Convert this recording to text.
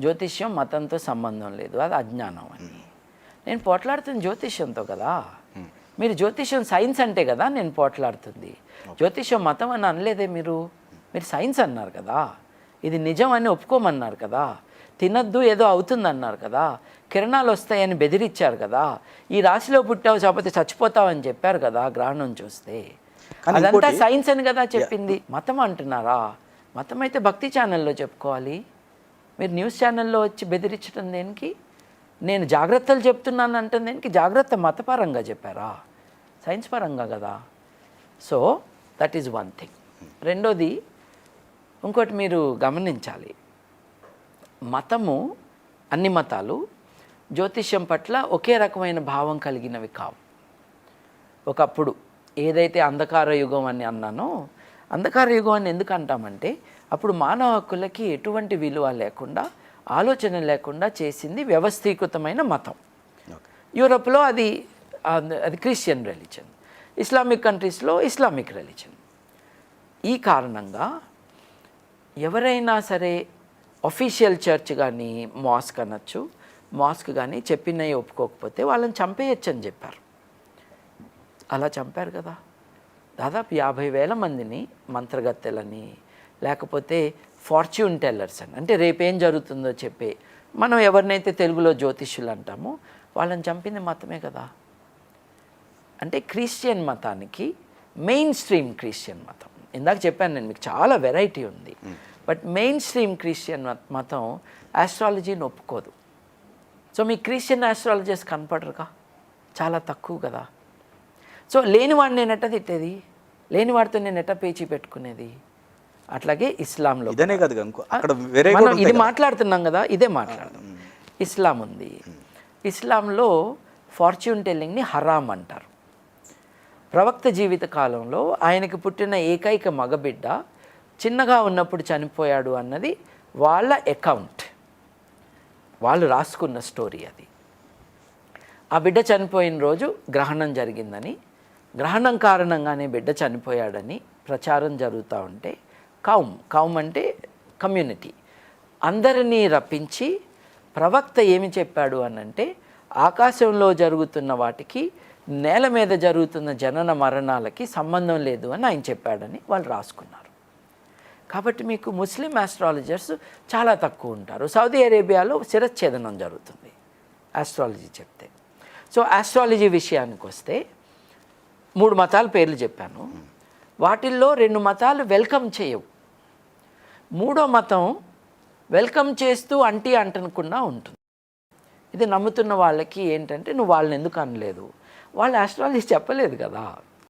జ్యోతిష్యం మతంతో సంబంధం లేదు అది అజ్ఞానం అని. నేను పోట్లాడుతుంది జ్యోతిష్యంతో కదా. మీరు జ్యోతిష్యం సైన్స్ అంటే కదా నేను పోట్లాడుతుంది. జ్యోతిష్యం మతం అని అనలేదే మీరు? మీరు సైన్స్ అన్నారు కదా. ఇది నిజం అని ఒప్పుకోమన్నారు కదా. తినద్దు ఏదో అవుతుంది అన్నారు కదా. కిరణాలు వస్తాయని బెదిరించారు కదా. ఈ రాశిలో పుట్టావు కాకపోతే చచ్చిపోతావు అని చెప్పారు కదా గ్రహణం చూస్తే. అదంతా సైన్స్ అని కదా చెప్పింది. మతం అంటున్నారా? మతం అయితే భక్తి ఛానల్లో చెప్పుకోవాలి. మీరు న్యూస్ ఛానల్లో వచ్చి బెదిరించడం దేనికి? నేను జాగ్రత్తలు చెప్తున్నాను అంటే దేనికి? జాగ్రత్త మతపరంగా చెప్పారా? సైన్స్ పరంగా కదా. So that is one thing రెండోది ఇంకోటి మీరు గమనించాలి. మతము అన్ని మతాలు జ్యోతిష్యం పట్ల ఒకే రకమైన భావం కలిగినవి కావు. ఒకప్పుడు ఏదైతే అంధకార యుగం అని అన్నానో అంధకార యుగం అని ఎందుకు అంటామంటే అప్పుడు మానవ హక్కులకి ఎటువంటి విలువ లేకుండా ఆలోచన లేకుండా చేసింది వ్యవస్థీకృతమైన మతం. యూరోప్లో అది అది క్రిస్టియన్ రిలీజన్ ఇస్లామిక్ కంట్రీస్లో ఇస్లామిక్ రిలీజన్. ఈ కారణంగా ఎవరైనా సరే అఫీషియల్ చర్చ్ కానీ మాస్క్ అనొచ్చు మాస్క్ కానీ చెప్పినవి ఒప్పుకోకపోతే వాళ్ళని చంపేయచ్చు అని చెప్పారు. అలా చంపారు కదా. దాదాపు యాభై వేల మందిని మంత్రగత్తెలని లేకపోతే ఫార్చ్యూన్ టెల్లర్స్ అని. అంటే రేపేం జరుగుతుందో చెప్పే. మనం ఎవరినైతే తెలుగులో జ్యోతిష్యులు అంటామో వాళ్ళని చంపింది మతమే కదా. అంటే క్రిస్టియన్ మతానికి మెయిన్ స్ట్రీమ్ క్రిస్టియన్ మతం. ఇందాక చెప్పాను నేను మీకు చాలా వెరైటీ ఉంది. బట్ మెయిన్ స్ట్రీమ్ క్రిస్టియన్ మత- ఆస్ట్రాలజీని ఒప్పుకోదు. సో మీ క్రిస్టియన్ ఆస్ట్రాలజర్స్ కనపడరుగా? చాలా తక్కువ కదా. సో లేనివాడిని నేను ఎట్ట తిట్టేది? లేనివాడితో నేను ఎట్ట పేచీ పెట్టుకునేది? అట్లాగే ఇస్లాంలో ఇదనే కాదు అక్కడ వేరే మనం ఇది. మాట్లాడుతున్నాం కదా ఇదే మాట్లాడదాం ఇస్లాం ఉంది. ఇస్లాంలో ఫార్చ్యూన్ టెల్లింగ్ని హరామ్ అంటారు. ప్రవక్త జీవిత కాలంలో ఆయనకి పుట్టిన ఏకైక మగబిడ్డ చిన్నగా ఉన్నప్పుడు చనిపోయాడు అన్నది వాళ్ళ అకౌంట్ వాళ్ళు రాసుకున్న స్టోరీ అది. ఆ బిడ్డ చనిపోయిన రోజు గ్రహణం జరిగిందని గ్రహణం కారణంగానే బిడ్డ చనిపోయాడని ప్రచారం జరుగుతూ ఉంటే కౌమ్ కౌమ్ అంటే కమ్యూనిటీ. అందరినీ రప్పించి ప్రవక్త ఏమి చెప్పాడు అనంటే ఆకాశంలో జరుగుతున్న వాటికి నేల మీద జరుగుతున్న జనన మరణాలకి సంబంధం లేదు అని ఆయన చెప్పాడని వాళ్ళు రాసుకున్నారు. కాబట్టి మీకు ముస్లిం ఆస్ట్రాలజర్స్ చాలా తక్కువ ఉంటారు. సౌదీ అరేబియాలో శిరచ్ఛేదనం జరుగుతుంది ఆస్ట్రాలజీ చెప్తే. సో ఆస్ట్రాలజీ విషయానికి వస్తే మూడు మతాల పేర్లు చెప్పాను. వాటిల్లో రెండు మతాలు వెల్కమ్ చేయవు. మూడో మతం వెల్కమ్ చేస్తూ అంటీ అంటనుకున్నా ఉంటుంది. ఇది నమ్ముతున్న వాళ్ళకి ఏంటంటే నువ్వు వాళ్ళని ఎందుకు అనలేదు? వాళ్ళు ఆస్ట్రాలజీ చెప్పలేదు కదా.